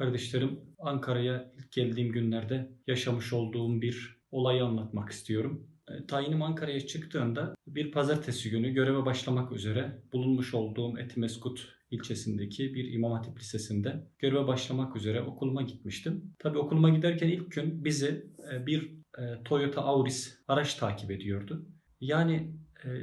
Kardeşlerim Ankara'ya ilk geldiğim günlerde yaşamış olduğum bir olayı anlatmak istiyorum. E, Tayinim Ankara'ya çıktığında bir pazartesi günü göreve başlamak üzere bulunmuş olduğum Etimeskut ilçesindeki bir İmam Hatip Lisesi'nde göreve başlamak üzere okuluma gitmiştim. Tabii okuluma giderken ilk gün bizi e, bir e, Toyota Auris araç takip ediyordu. Yani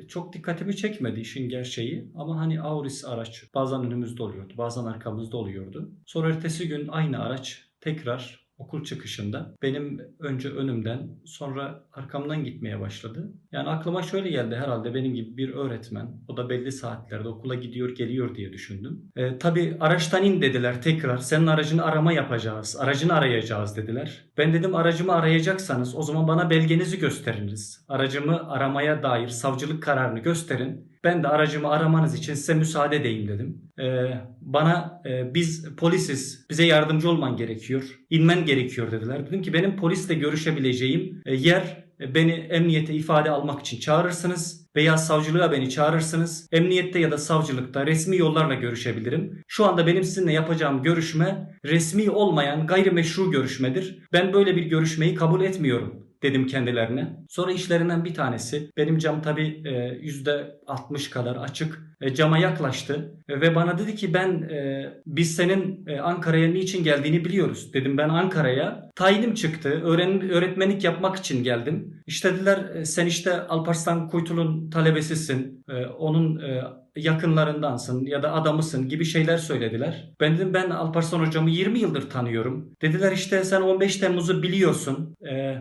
çok dikkatimi çekmedi işin gerçeği ama hani Auris araç bazen önümüzde oluyordu, bazen arkamızda oluyordu. Sonra ertesi gün aynı araç tekrar okul çıkışında benim önce önümden sonra arkamdan gitmeye başladı. Yani aklıma şöyle geldi herhalde benim gibi bir öğretmen o da belli saatlerde okula gidiyor geliyor diye düşündüm. E, tabii araçtan in dediler tekrar senin aracını arama yapacağız aracını arayacağız dediler. Ben dedim aracımı arayacaksanız o zaman bana belgenizi gösteriniz. Aracımı aramaya dair savcılık kararını gösterin. Ben de aracımı aramanız için size müsaade edeyim dedim. Ee, bana e, biz polisiz, bize yardımcı olman gerekiyor, inmen gerekiyor dediler. Dedim ki benim polisle görüşebileceğim e, yer e, beni emniyete ifade almak için çağırırsınız veya savcılığa beni çağırırsınız. Emniyette ya da savcılıkta resmi yollarla görüşebilirim. Şu anda benim sizinle yapacağım görüşme resmi olmayan gayrimeşru görüşmedir. Ben böyle bir görüşmeyi kabul etmiyorum dedim kendilerine. Sonra işlerinden bir tanesi benim cam tabi %60 kadar açık e, cama yaklaştı E, ve bana dedi ki ben e, biz senin e, Ankara'ya niçin geldiğini biliyoruz. Dedim ben Ankara'ya tayinim çıktı. Öğren, öğretmenlik yapmak için geldim. İşte dediler e, sen işte Alparslan Kuytul'un talebesisin. E, onun e, yakınlarındansın ya da adamısın gibi şeyler söylediler. Ben dedim ben Alparslan hocamı 20 yıldır tanıyorum. Dediler işte sen 15 Temmuz'u biliyorsun.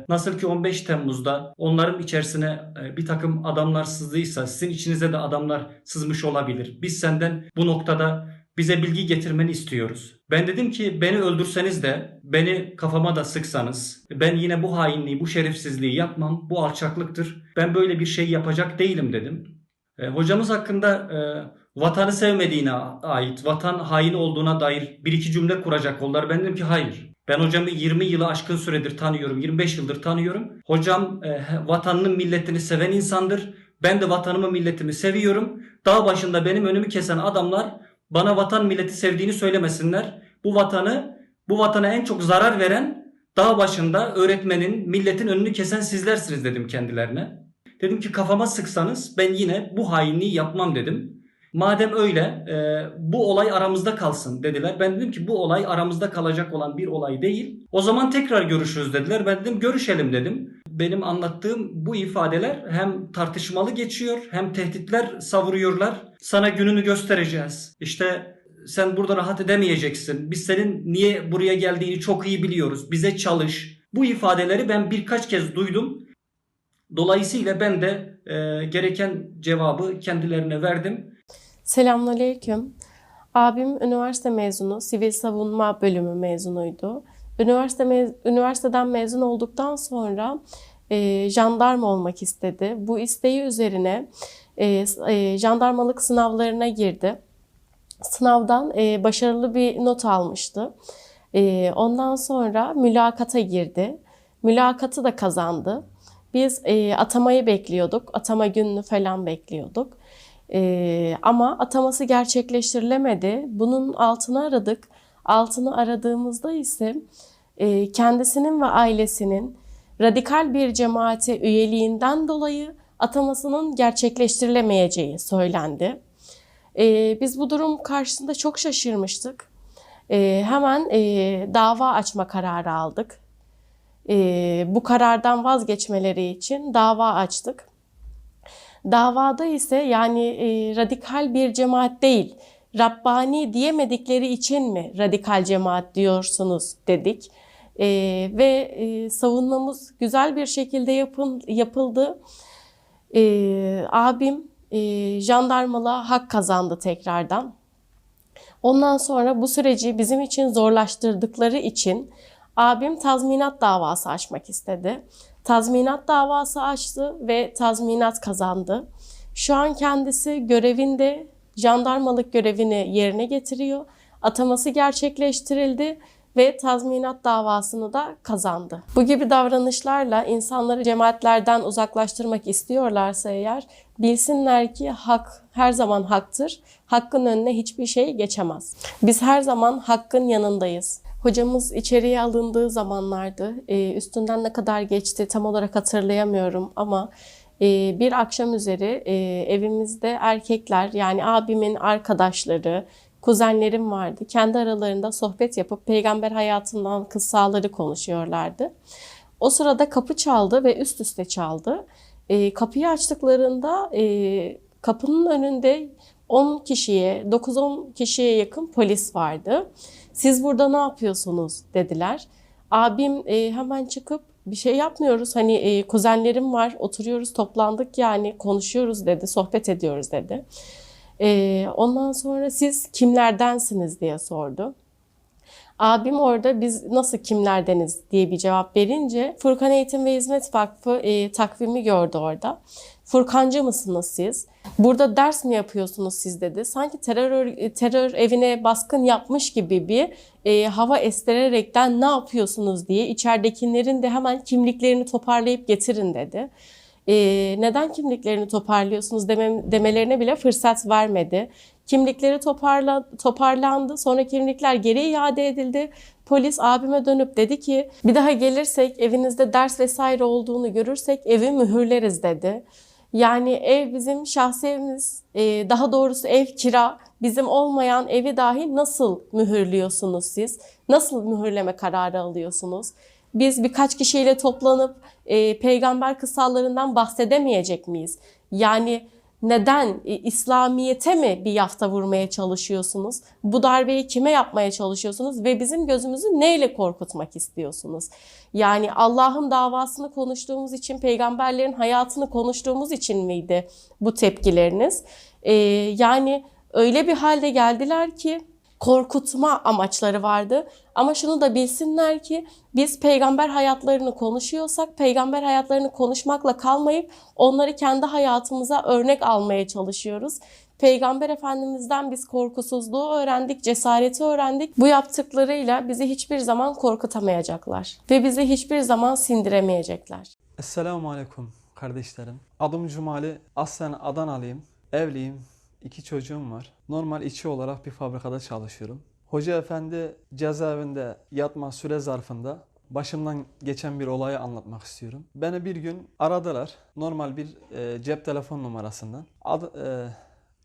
Nasıl ki 15 Temmuz'da onların içerisine bir takım adamlar sızdıysa sizin içinize de adamlar sızmış olabilir. Biz senden bu noktada bize bilgi getirmeni istiyoruz. Ben dedim ki beni öldürseniz de beni kafama da sıksanız ben yine bu hainliği, bu şerefsizliği yapmam. Bu alçaklıktır. Ben böyle bir şey yapacak değilim dedim. E, hocamız hakkında e, vatanı sevmediğine ait, vatan hain olduğuna dair bir iki cümle kuracak oldular. Ben dedim ki hayır. Ben hocamı 20 yılı aşkın süredir tanıyorum, 25 yıldır tanıyorum. Hocam e, vatanını, milletini seven insandır. Ben de vatanımı, milletimi seviyorum. Dağ başında benim önümü kesen adamlar bana vatan, milleti sevdiğini söylemesinler. Bu vatanı, bu vatana en çok zarar veren dağ başında öğretmenin, milletin önünü kesen sizlersiniz dedim kendilerine. Dedim ki kafama sıksanız ben yine bu hainliği yapmam dedim. Madem öyle e, bu olay aramızda kalsın dediler. Ben dedim ki bu olay aramızda kalacak olan bir olay değil. O zaman tekrar görüşürüz dediler. Ben dedim görüşelim dedim. Benim anlattığım bu ifadeler hem tartışmalı geçiyor hem tehditler savuruyorlar. Sana gününü göstereceğiz. İşte sen burada rahat edemeyeceksin. Biz senin niye buraya geldiğini çok iyi biliyoruz. Bize çalış. Bu ifadeleri ben birkaç kez duydum. Dolayısıyla ben de e, gereken cevabı kendilerine verdim. Selamünaleyküm. Abim üniversite mezunu, sivil savunma bölümü mezunuydu. Üniversite mez- üniversiteden mezun olduktan sonra e, jandarma olmak istedi. Bu isteği üzerine e, e, jandarmalık sınavlarına girdi. Sınavdan e, başarılı bir not almıştı. E, ondan sonra mülakata girdi. Mülakatı da kazandı. Biz e, atamayı bekliyorduk. Atama gününü falan bekliyorduk. Ee, ama ataması gerçekleştirilemedi. Bunun altını aradık. Altını aradığımızda ise e, kendisinin ve ailesinin radikal bir cemaate üyeliğinden dolayı atamasının gerçekleştirilemeyeceği söylendi. Ee, biz bu durum karşısında çok şaşırmıştık. Ee, hemen e, dava açma kararı aldık. Bu karardan vazgeçmeleri için dava açtık. Davada ise yani e, radikal bir cemaat değil, Rabbani diyemedikleri için mi radikal cemaat diyorsunuz dedik. E, ve e, savunmamız güzel bir şekilde yapın, yapıldı. E, abim e, jandarmalığa hak kazandı tekrardan. Ondan sonra bu süreci bizim için zorlaştırdıkları için abim tazminat davası açmak istedi. Tazminat davası açtı ve tazminat kazandı. Şu an kendisi görevinde jandarmalık görevini yerine getiriyor. Ataması gerçekleştirildi ve tazminat davasını da kazandı. Bu gibi davranışlarla insanları cemaatlerden uzaklaştırmak istiyorlarsa eğer bilsinler ki hak her zaman haktır. Hakkın önüne hiçbir şey geçemez. Biz her zaman hakkın yanındayız. Hocamız içeriye alındığı zamanlardı. Ee, üstünden ne kadar geçti tam olarak hatırlayamıyorum ama bir akşam üzeri e, evimizde erkekler yani abimin arkadaşları, kuzenlerim vardı. Kendi aralarında sohbet yapıp peygamber hayatından kıssaları konuşuyorlardı. O sırada kapı çaldı ve üst üste çaldı. E, kapıyı açtıklarında e, kapının önünde 10 kişiye, 9-10 kişiye yakın polis vardı. Siz burada ne yapıyorsunuz dediler. Abim e, hemen çıkıp bir şey yapmıyoruz. Hani e, kuzenlerim var, oturuyoruz, toplandık yani konuşuyoruz dedi, sohbet ediyoruz dedi. E, ondan sonra siz kimlerdensiniz diye sordu. Abim orada biz nasıl kimlerdeniz diye bir cevap verince Furkan Eğitim ve Hizmet Vakfı e, takvimi gördü orada. Furkancı mısınız siz? Burada ders mi yapıyorsunuz siz dedi. Sanki terör ör- terör evine baskın yapmış gibi bir e, hava estirerekten ne yapıyorsunuz diye içeridekilerin de hemen kimliklerini toparlayıp getirin dedi. E, neden kimliklerini toparlıyorsunuz demem, demelerine bile fırsat vermedi. Kimlikleri toparla, toparlandı. Sonra kimlikler geri iade edildi. Polis abime dönüp dedi ki bir daha gelirsek evinizde ders vesaire olduğunu görürsek evi mühürleriz dedi. Yani ev bizim şahsi evimiz, e, daha doğrusu ev kira, bizim olmayan evi dahi nasıl mühürlüyorsunuz siz? Nasıl mühürleme kararı alıyorsunuz? Biz birkaç kişiyle toplanıp e, peygamber kıssalarından bahsedemeyecek miyiz? Yani neden İslamiyete mi bir yafta vurmaya çalışıyorsunuz? Bu darbeyi kime yapmaya çalışıyorsunuz ve bizim gözümüzü neyle korkutmak istiyorsunuz? Yani Allah'ın davasını konuştuğumuz için, peygamberlerin hayatını konuştuğumuz için miydi bu tepkileriniz? Ee, yani öyle bir halde geldiler ki korkutma amaçları vardı. Ama şunu da bilsinler ki biz peygamber hayatlarını konuşuyorsak peygamber hayatlarını konuşmakla kalmayıp onları kendi hayatımıza örnek almaya çalışıyoruz. Peygamber Efendimiz'den biz korkusuzluğu öğrendik, cesareti öğrendik. Bu yaptıklarıyla bizi hiçbir zaman korkutamayacaklar ve bizi hiçbir zaman sindiremeyecekler. Esselamu Aleyküm kardeşlerim. Adım Cumali. Aslen Adanalıyım. Evliyim. İki çocuğum var. Normal işçi olarak bir fabrikada çalışıyorum. Hoca efendi cezaevinde yatma süre zarfında başımdan geçen bir olayı anlatmak istiyorum. Beni bir gün aradılar. Normal bir e, cep telefon numarasından. Ad, e,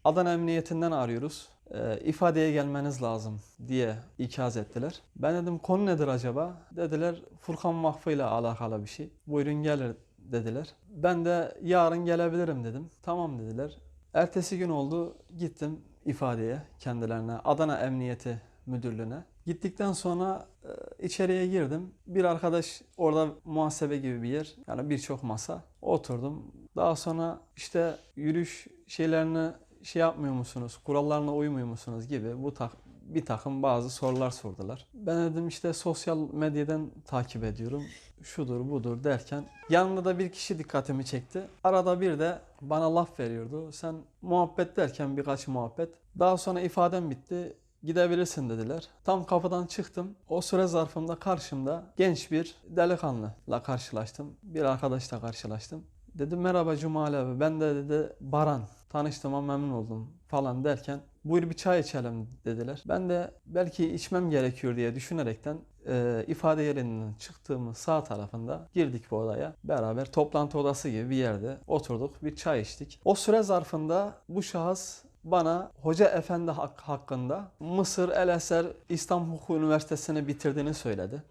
Adana Emniyetinden arıyoruz. E, ifadeye gelmeniz lazım diye ikaz ettiler. Ben dedim konu nedir acaba? Dediler Furkan Vakfı ile alakalı bir şey. Buyurun gelir dediler. Ben de yarın gelebilirim dedim. Tamam dediler. Ertesi gün oldu gittim ifadeye kendilerine Adana Emniyeti Müdürlüğü'ne. Gittikten sonra e, içeriye girdim. Bir arkadaş orada muhasebe gibi bir yer. Yani birçok masa. Oturdum. Daha sonra işte yürüyüş şeylerini şey yapmıyor musunuz? Kurallarına uymuyor musunuz gibi bu tak bir takım bazı sorular sordular. Ben dedim işte sosyal medyadan takip ediyorum. Şudur budur derken yanında da bir kişi dikkatimi çekti. Arada bir de bana laf veriyordu. Sen muhabbet derken birkaç muhabbet. Daha sonra ifadem bitti. Gidebilirsin dediler. Tam kapıdan çıktım. O süre zarfında karşımda genç bir delikanlıyla karşılaştım. Bir arkadaşla karşılaştım. Dedim merhaba Cumali abi ben de dedi Baran tanıştığıma memnun oldum falan derken buyur bir çay içelim dediler. Ben de belki içmem gerekiyor diye düşünerekten e, ifade yerinden çıktığımız sağ tarafında girdik bu odaya. Beraber toplantı odası gibi bir yerde oturduk bir çay içtik. O süre zarfında bu şahıs bana Hoca Efendi hak- hakkında Mısır El Eser İslam Hukuku Üniversitesi'ni bitirdiğini söyledi.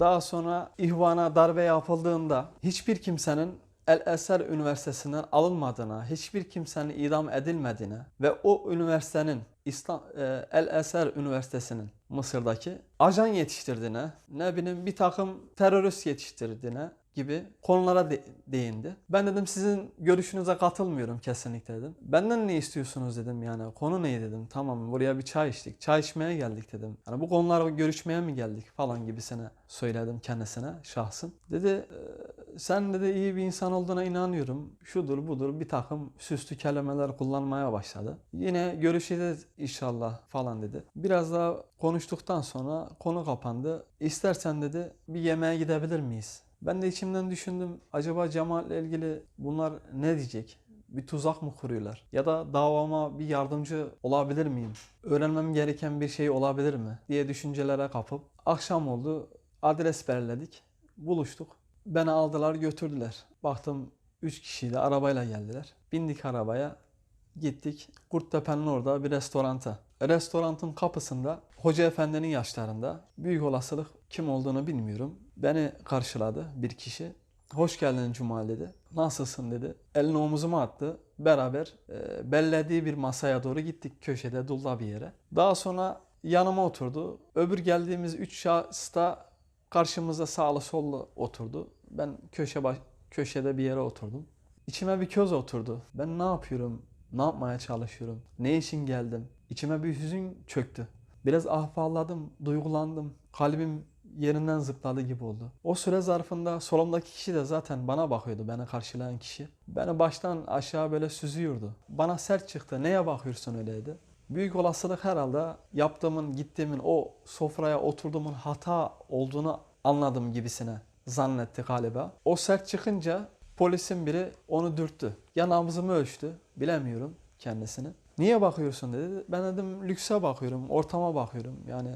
Daha sonra ihvana darbe yapıldığında hiçbir kimsenin El Eser Üniversitesi'nden alınmadığına, hiçbir kimsenin idam edilmediğine ve o üniversitenin İslam e, El Eser Üniversitesi'nin Mısır'daki ajan yetiştirdiğine, ne bileyim bir takım terörist yetiştirdiğine gibi konulara de- değindi. Ben dedim sizin görüşünüze katılmıyorum kesinlikle dedim. Benden ne istiyorsunuz dedim yani konu ne dedim. Tamam buraya bir çay içtik. Çay içmeye geldik dedim. Yani bu konuları görüşmeye mi geldik falan gibisine söyledim kendisine şahsın. Dedi "Ee, sen dedi iyi bir insan olduğuna inanıyorum. Şudur budur bir takım süslü kelimeler kullanmaya başladı. Yine görüşeceğiz inşallah falan dedi. Biraz daha konuştuktan sonra konu kapandı. İstersen dedi bir yemeğe gidebilir miyiz? Ben de içimden düşündüm. Acaba Cemal'le ilgili bunlar ne diyecek? bir tuzak mı kuruyorlar? Ya da davama bir yardımcı olabilir miyim? Öğrenmem gereken bir şey olabilir mi? diye düşüncelere kapıp akşam oldu. Adres belirledik. Buluştuk. Beni aldılar götürdüler. Baktım 3 kişiyle arabayla geldiler. Bindik arabaya. Gittik. Kurttepe'nin orada bir restoranta. Restorantın kapısında Hoca Efendi'nin yaşlarında büyük olasılık kim olduğunu bilmiyorum. Beni karşıladı bir kişi. Hoş geldin Cuma dedi. Nasılsın dedi. Elini omuzuma attı. Beraber e, bellediği bir masaya doğru gittik köşede dulda bir yere. Daha sonra yanıma oturdu. Öbür geldiğimiz üç şahıs da karşımızda sağlı sollu oturdu. Ben köşe baş, köşede bir yere oturdum. İçime bir köz oturdu. Ben ne yapıyorum? Ne yapmaya çalışıyorum? Ne için geldim? İçime bir hüzün çöktü. Biraz ahfalladım, duygulandım. Kalbim yerinden zıpladı gibi oldu. O süre zarfında solumdaki kişi de zaten bana bakıyordu, beni karşılayan kişi. Beni baştan aşağı böyle süzüyordu. Bana sert çıktı, neye bakıyorsun öyle dedi. Büyük olasılık herhalde yaptığımın, gittiğimin, o sofraya oturduğumun hata olduğunu anladım gibisine zannetti galiba. O sert çıkınca polisin biri onu dürttü. Ya nabzımı ölçtü, bilemiyorum kendisini. Niye bakıyorsun dedi. Ben dedim lükse bakıyorum, ortama bakıyorum. Yani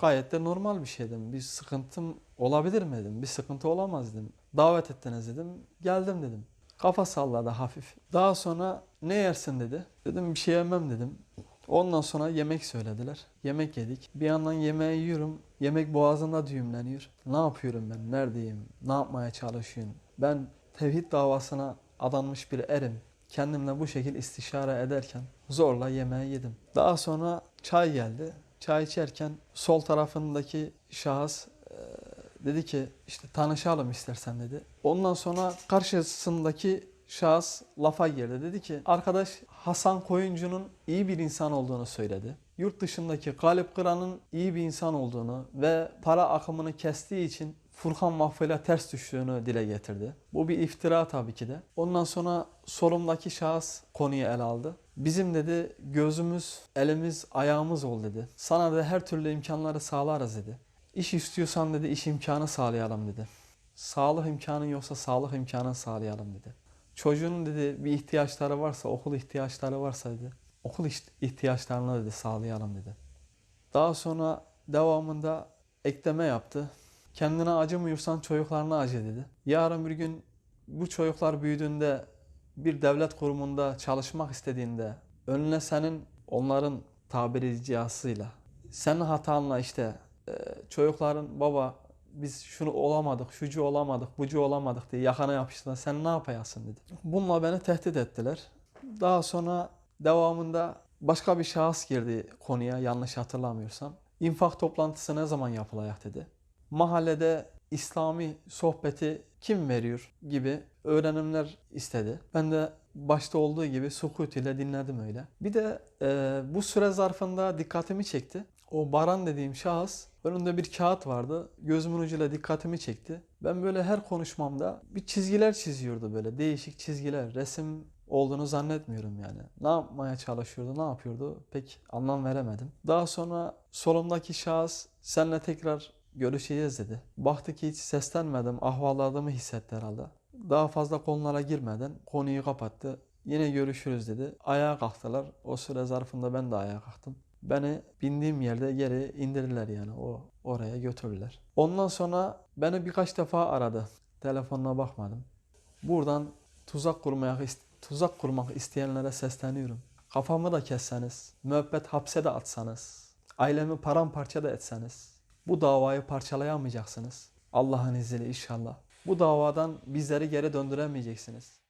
gayet de normal bir şey dedim. Bir sıkıntım olabilir mi dedim. Bir sıkıntı olamaz dedim. Davet ettiniz dedim. Geldim dedim. Kafa salladı hafif. Daha sonra ne yersin dedi. Dedim bir şey yemem dedim. Ondan sonra yemek söylediler. Yemek yedik. Bir yandan yemeği yiyorum. Yemek boğazımda düğümleniyor. Ne yapıyorum ben? Neredeyim? Ne yapmaya çalışıyorum? Ben tevhid davasına adanmış bir erim. Kendimle bu şekil istişare ederken zorla yemeği yedim. Daha sonra çay geldi. Çay içerken sol tarafındaki şahıs e, dedi ki işte tanışalım istersen dedi. Ondan sonra karşısındaki şahıs lafa girdi. Dedi ki arkadaş Hasan Koyuncu'nun iyi bir insan olduğunu söyledi. Yurt dışındaki Galip Kıran'ın iyi bir insan olduğunu ve para akımını kestiği için Furkan Vakfı'yla ters düştüğünü dile getirdi. Bu bir iftira tabii ki de. Ondan sonra solumdaki şahıs konuyu ele aldı. Bizim dedi gözümüz, elimiz, ayağımız ol dedi. Sana da her türlü imkanları sağlarız dedi. İş istiyorsan dedi iş imkanı sağlayalım dedi. Sağlık imkanın yoksa sağlık imkanı sağlayalım dedi. Çocuğun dedi bir ihtiyaçları varsa, okul ihtiyaçları varsa dedi. Okul iht- ihtiyaçlarını dedi sağlayalım dedi. Daha sonra devamında ekleme yaptı. Kendine acımıyorsan çocuklarına acı dedi. Yarın bir gün bu çocuklar büyüdüğünde bir devlet kurumunda çalışmak istediğinde önüne senin onların tabiri cihazıyla senin hatanla işte e, çocukların baba biz şunu olamadık, şucu olamadık, bucu olamadık diye yakana yapıştılar. Sen ne yapayasın dedi. Bununla beni tehdit ettiler. Daha sonra devamında başka bir şahıs girdi konuya yanlış hatırlamıyorsam. İnfak toplantısı ne zaman yapılacak dedi. Mahallede İslami sohbeti kim veriyor gibi öğrenimler istedi. Ben de başta olduğu gibi sukut ile dinledim öyle. Bir de e, bu süre zarfında dikkatimi çekti. O Baran dediğim şahıs önünde bir kağıt vardı. Gözümün ucuyla dikkatimi çekti. Ben böyle her konuşmamda bir çizgiler çiziyordu böyle. Değişik çizgiler. Resim olduğunu zannetmiyorum yani. Ne yapmaya çalışıyordu, ne yapıyordu pek anlam veremedim. Daha sonra solumdaki şahıs seninle tekrar görüşeceğiz dedi. Baktı ki hiç seslenmedim, ahvalladığımı hissetti herhalde. Daha fazla konulara girmeden konuyu kapattı. Yine görüşürüz dedi. Ayağa kalktılar. O süre zarfında ben de ayağa kalktım. Beni bindiğim yerde geri indirdiler yani o oraya götürdüler. Ondan sonra beni birkaç defa aradı. Telefonuna bakmadım. Buradan tuzak kurmaya tuzak kurmak isteyenlere sesleniyorum. Kafamı da kesseniz, müebbet hapse de atsanız, ailemi paramparça da etseniz bu davayı parçalayamayacaksınız. Allah'ın izniyle inşallah. Bu davadan bizleri geri döndüremeyeceksiniz.